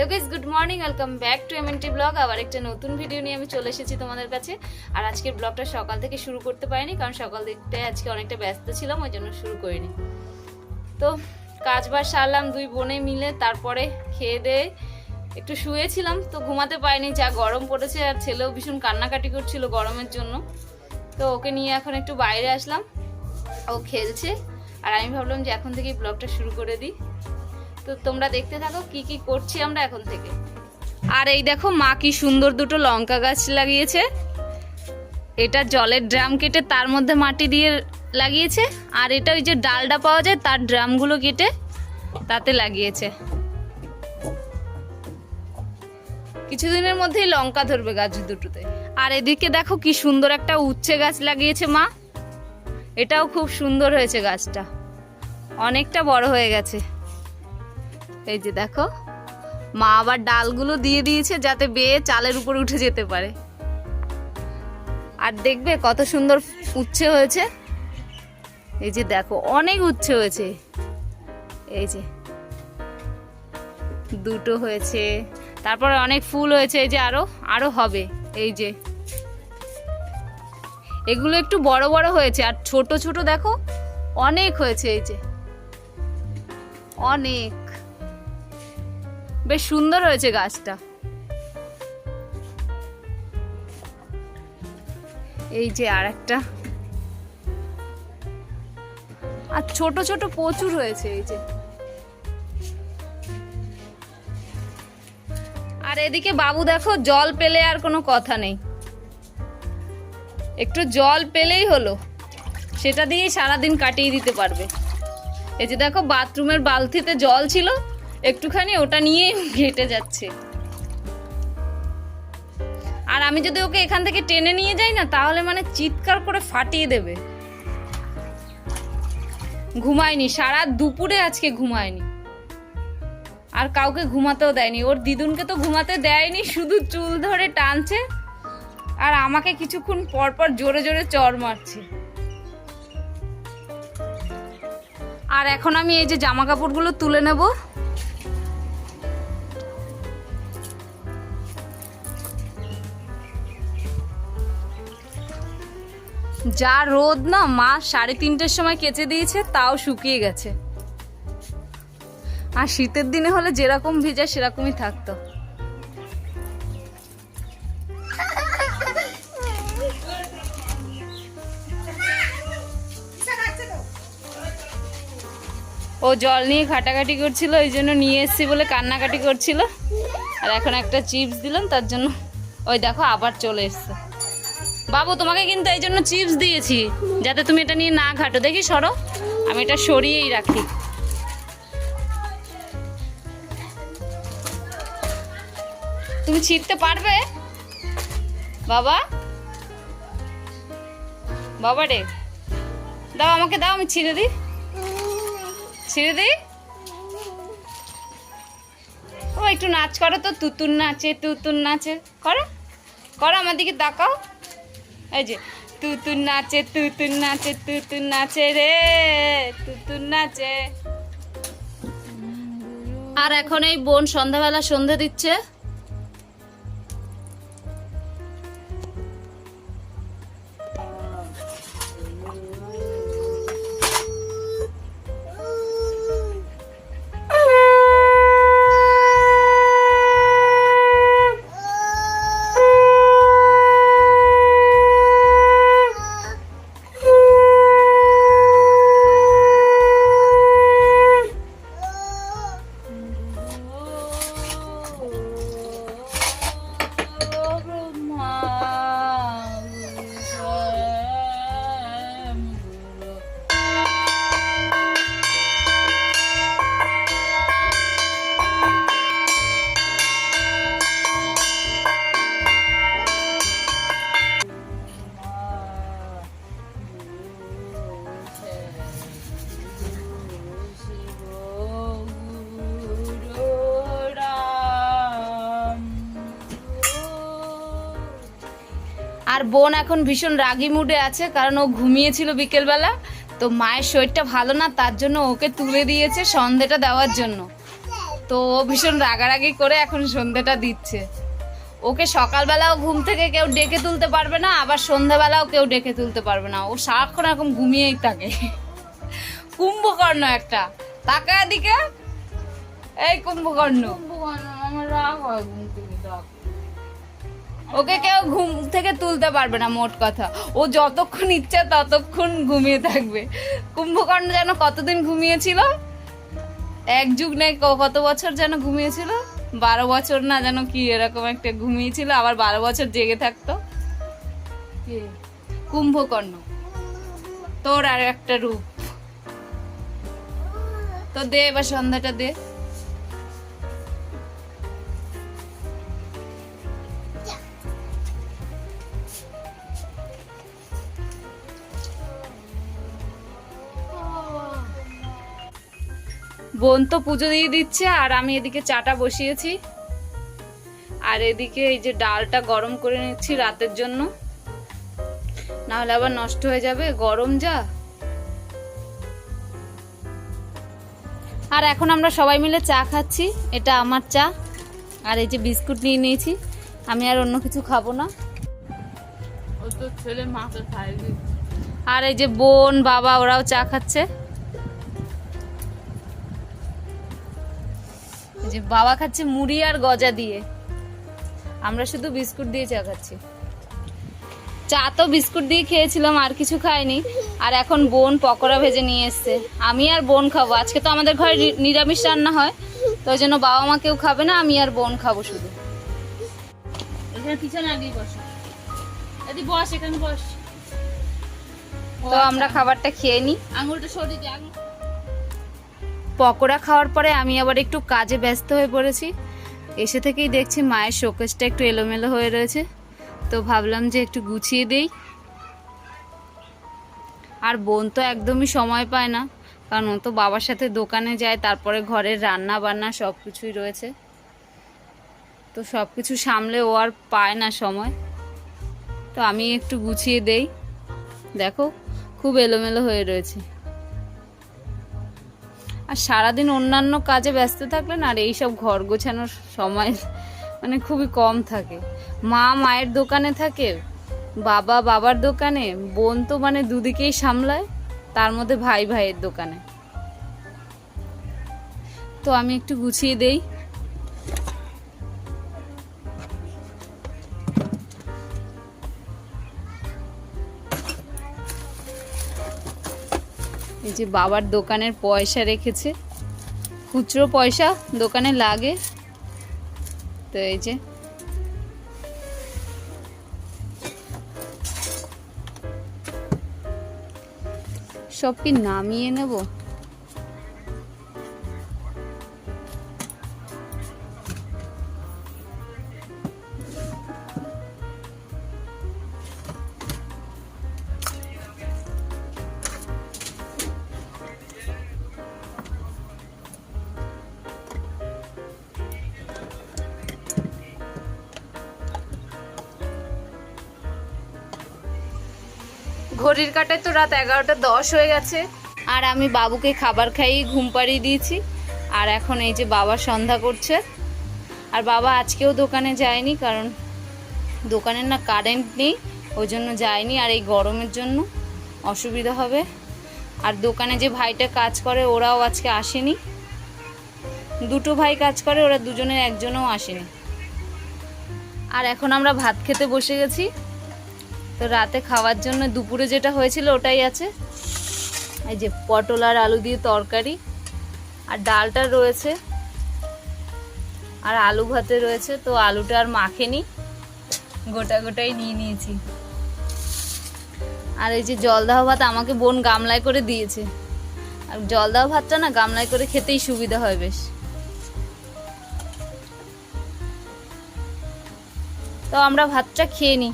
Hello guys good morning welcome back to MNT blog আবার একটা নতুন ভিডিও নিয়ে আমি চলে এসেছি তোমাদের কাছে। আর আজকের ব্লগটা সকাল থেকে শুরু করতে পারিনি, কারণ সকাল দিকতে আজকে অনেকটা ব্যস্ত ছিলাম, ওই জন্য শুরু করিনি। তো কাজ বাজ সারলাম, দুই বোনে মিলে তারপরে খেয়ে দিয়ে একটু শুয়েছিলাম, তো ঘুমাতে পারিনি, যা গরম পড়েছে আর ছেলেও ভীষণ কান্নাকাটি করছিল গরমের জন্য। তো ওকে নিয়ে এখন একটু বাইরে আসলাম, ও খেলছে। আর আমি ভাবলাম যে এখন থেকেই ব্লগটা শুরু করে দিই। তো তোমরা দেখতে থাকো কি কি করছি আমরা এখন থেকে। আর এই দেখো, মা কি সুন্দর দুটো লঙ্কা গাছ লাগিয়েছে। এটা জলের ড্রাম কেটে তার মধ্যে মাটি দিয়ে লাগিয়েছে। আর এটা ওই যে ডালডা পাওয়া যায়, তার ড্রামগুলো কেটে তাতে লাগিয়েছে। কিছুদিনের মধ্যেই লঙ্কা ধরবে গাছ দুটোতে। আর এদিকে দেখো কি সুন্দর একটা উচ্ছে গাছ লাগিয়েছে মা। এটাও খুব সুন্দর হয়েছে গাছটা। অনেকটা বড় হয়ে গেছে। এই যে দেখো, মা আবার ডালগুলো দিয়ে দিয়েছে যাতে বেয়ে চালের উপরে উঠে যেতে পারে। আর দেখবে কত সুন্দর উচ্ছে হয়েছে। এই যে দেখো, অনেক উচ্ছে হয়েছে। এই যে দুটো হয়েছে, তারপরে অনেক ফুল হয়েছে, এই যে আরও আরও হবে। এই যে এগুলো একটু বড় বড় হয়েছে, আর ছোট ছোট দেখো, অনেক হয়েছে এই যে। অনেক। বেশ সুন্দর হয়েছে গাছটা। এই যে আর একটা আর ছোট ছোট প্রচুর হয়েছে এই যে। আর এদিকে বাবু দেখো, জল পেলে আর কোনো কথা নেই। একটু জল পেলেই হলো। সেটা দিয়েই সারাদিন কাটিয়ে দিতে পারবে। এই যে দেখো, বাথরুমের বালতিতে জল ছিল। একটুখানি ওটা নিয়ে ঘেটে যাচ্ছে। আর আমি যদি ওকে এখান থেকে টেনে নিয়ে যাই না, তাহলে মানে চিৎকার করে ফাটিয়ে দেবে। ঘুমায়নি, সারা দুপুরে আজকে ঘুমায়নি। আর কাউকে ঘুমাতেও দেয়নি। ওর দিদুনকে তো ঘুমাতে দেয়নি, শুধু চুল ধরে টানছে আর আমাকে কিছুক্ষণ পর পর জোরে জোরে চর মারছে। আর এখন আমি এই যে জামা কাপড়গুলো তুলে নেব। যা রোদ না, মা সাড়ে তিনটের সময় কেচে দিয়েছে, তাও শুকিয়ে গেছে। আর শীতের দিনে হলে যেরকম ভিজা, সেরকমই থাকতো। ও জল নিয়ে ঘাটাঘাটি করছিল, ওই জন্য নিয়ে এসেছি বলে কান্নাকাটি করছিল। আর এখন একটা চিপস দিলাম, তার জন্য ওই দেখো আবার চলে এসছে। বাবু, তোমাকে কিন্তু এই জন্য চিপস দিয়েছি, যাতে তুমি এটা নিয়ে না ঘাটো। দেখি সরো, আমি এটা সরিয়েই রাখি। তুমি ছিঁড়তে পারবে? বাবা? বাবা রে, দাও আমাকে, দাও, আমি ছিঁড়ে দিই। ছিঁড়ে দিই? ও, একটু নাচ করো তো তুতুন নাচে তুতুন নাচে। করো করো, আমার দিকে তাকাও। এই যে, তুতুন নাচে তুতুন নাচে তুতুন নাচে রে, তুতুন নাচে। আর এখন এই বোন সন্ধ্যাবেলা সন্ধ্যা দিচ্ছে। আর বোন এখন ভীষণ রাগি মুডে আছে, কারণ ও ঘুমিয়েছিল বিকেলবেলা। তো মায়ের শরীরটা ভালো না, তার জন্য ওকে তুলে দিয়েছে সন্ধেটা দেওয়ার জন্য। তো ও ভীষণ রাগারাগি করে এখন সন্ধেটা দিচ্ছে। ওকে সকালবেলাও ঘুম থেকে কেউ ডেকে তুলতে পারবে না, আবার সন্ধ্যাবেলাও কেউ ডেকে তুলতে পারবে না। ও সারাক্ষণ এরকম ঘুমিয়েই থাকে। কুম্ভকর্ণ একটা। তাকায় দিকে এই কুম্ভকর্ণ। কুম্ভকর্ণ, আমার রাগ হয় ঘুম থেকে। ওকে কেউ ঘুম থেকে তুলতে পারবে না, মোট কথা। ও যতক্ষণ ইচ্ছা ততক্ষণ ঘুমিয়ে থাকবে। কুম্ভকর্ণ যেন কতদিন ঘুমিয়েছিল? এক যুগ নেই কত বছর যেন ঘুমিয়েছিল? বারো বছর না যেন কি এরকম একটা ঘুমিয়েছিল, আবার বারো বছর জেগে থাকতো? কুম্ভকর্ণ। তোর আর একটা রূপ। তো দে এবার সন্ধ্যাটা দে। বোন তো পুজো দিয়ে দিচ্ছে আর আমি এদিকে চাটা বসিয়েছি। আর এদিকে এই যে ডালটা গরম করে নিচ্ছি রাতের জন্য। নাহলে আবার নষ্ট হয়ে যাবে গরম যা। আর এখন আমরা সবাই মিলে চা খাচ্ছি এটা আমার চা। আর এই যে বিস্কুট নিয়ে নিয়েছি আমি আর অন্য কিছু খাব না। আর এই যে বোন বাবা ওরাও চা খাচ্ছে। যে বাবা খাচ্ছে মুড়ি আর গজা দিয়ে। আমরা শুধু বিস্কুট দিয়ে চা খাচ্ছি। চা তো বিস্কুট দিয়ে খেয়েছিলাম আর কিছু খাইনি। আর এখন বোন পকোড়া ভেজে নিয়ে এসছে। আমি আর বোন খাব। আজকে তো আমাদের ঘরে নিরামিষ রান্না হয় তো ওই জন্য বাবা মা কেউ খাবে না আমি আর বোন খাব শুধু। এখানে পিছনে আগেই বস। এদি বস এখানে বস। তো আমরা খাবারটা খেয়ে নিই আঙুলটা সরিয়ে দে আঙুল পকোড়া খাওয়ার পরে আমি আবার একটু কাজে ব্যস্ত হয়ে পড়েছি। এসে থেকেই দেখছি মায়ের শোকেসটা একটু এলোমেলো হয়ে রয়েছে। তো ভাবলাম যে একটু গুছিয়ে দেই। আর বোন তো একদমই সময় পায় না, কারণ ও তো বাবার সাথে দোকানে যায়, তারপরে ঘরের রান্না বান্না সব কিছুই রয়েছে। তো সব কিছু সামলে ও আর পায় না সময়। তো আমি একটু গুছিয়ে দেই। দেখো, খুব এলোমেলো হয়ে রয়েছে। আর সারাদিন অন্যান্য কাজে ব্যস্ত থাকলেন আর এই সব ঘর গোছানোর সময় মানে খুবই কম থাকে। মা মায়ের দোকানে থাকে, বাবা বাবার দোকানে, বোন তো মানে দুদিকেই সামলায়, তার মধ্যে ভাই ভাইয়ের দোকানে। তো আমি একটু গুছিয়ে দেই। এই যে বাবার দোকানের পয়সা রেখেছে। খুচরো পয়সা দোকানে লাগে। তো এই যে। সব কি নামিয়ে নেব? ঘড়ির কাটায় তো রাত এগারোটা দশ হয়ে গেছে। আর আমি বাবুকে খাবার খাইয়ে ঘুম পাড়িয়ে দিয়েছি। আর এখন এই যে বাবা সন্ধ্যা করছে। আর বাবা আজকেও দোকানে যায়নি কারণ দোকানের না কারেন্ট নেই, ওই জন্য যায়নি। আর এই গরমের জন্য অসুবিধা হবে। আর দোকানে যে ভাইটা কাজ করে, ওরাও আজকে আসেনি। দুটো ভাই কাজ করে, ওরা দুজনের একজনও আসেনি। আর এখন আমরা ভাত খেতে বসে গেছি। তো রাতে খাওয়ার জন্য দুপুরে যেটা হয়েছিল ওটাই আছে। এই যে পটল আর আলু দিয়ে তরকারি, আর ডালটা রয়েছে, আর আলু ভাতে রয়েছে, তো আলুটা আর মাখেনি গোটা গোটাই নিয়ে নিয়েছি। আর এই যে জলদাহ ভাত আমাকে বোন গামলায় করে দিয়েছে। আর জল দেওয়া ভাতটা না গামলায় করে খেতেই সুবিধা হয় বেশ। তো আমরা ভাতটা খেয়ে নিই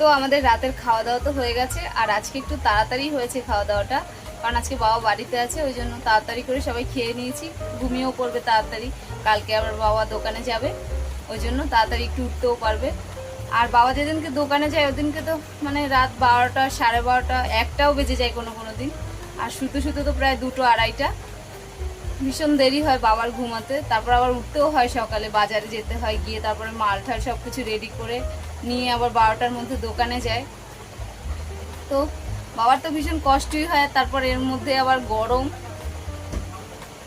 তো আমাদের রাতের খাওয়া দাওয়া তো হয়ে গেছে, আর আজকে একটু তাড়াতাড়ি হয়েছে খাওয়া দাওয়াটা কারণ আজকে বাবা বাড়িতে আছে, ওই জন্য তাড়াতাড়ি করে সবাই খেয়ে নিয়েছি, ঘুমিয়েও পড়বে তাড়াতাড়ি, কালকে আবার বাবা দোকানে যাবে, ওই জন্য তাড়াতাড়ি একটু উঠতেও পারবে। আর বাবা যেদিনকে দোকানে যায়, ওদিনকে তো মানে রাত বারোটা, সাড়ে বারোটা, একটাও বেজে যায় কোনো কোনো দিন, আর শুতে শুতে তো প্রায় দুটো আড়াইটা। ভীষণ দেরি হয় বাবার ঘুমাতে, তারপর আবার উঠতেও হয় সকালে, বাজারে যেতে হয়, গিয়ে তারপরে মাল ঠাল সব কিছু রেডি করে নিয়ে আবার বারোটার মধ্যে দোকানে যায়। তো বাবার তো ভীষণ কষ্টই হয়, তারপর এর মধ্যে আবার গরম।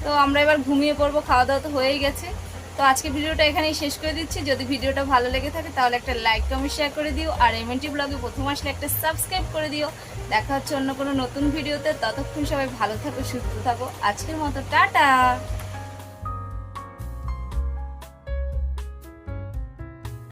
তো আমরা এবার ঘুমিয়ে পড়ব খাওয়া দাওয়া তো হয়েই গেছে। তো আজকে ভিডিওটা এখানেই শেষ করে দিচ্ছি। যদি ভিডিওটা ভালো লেগে থাকে তাহলে একটা লাইক কমেন্ট শেয়ার করে দিও। আর এমএনটি ব্লগে প্রথম আসলে একটা সাবস্ক্রাইব করে দিও। দেখা হচ্ছে অন্য কোনো নতুন ভিডিওতে। ততক্ষণ সবাই ভালো থাকো, সুস্থ থাকো। আজকের মতো, টাটা!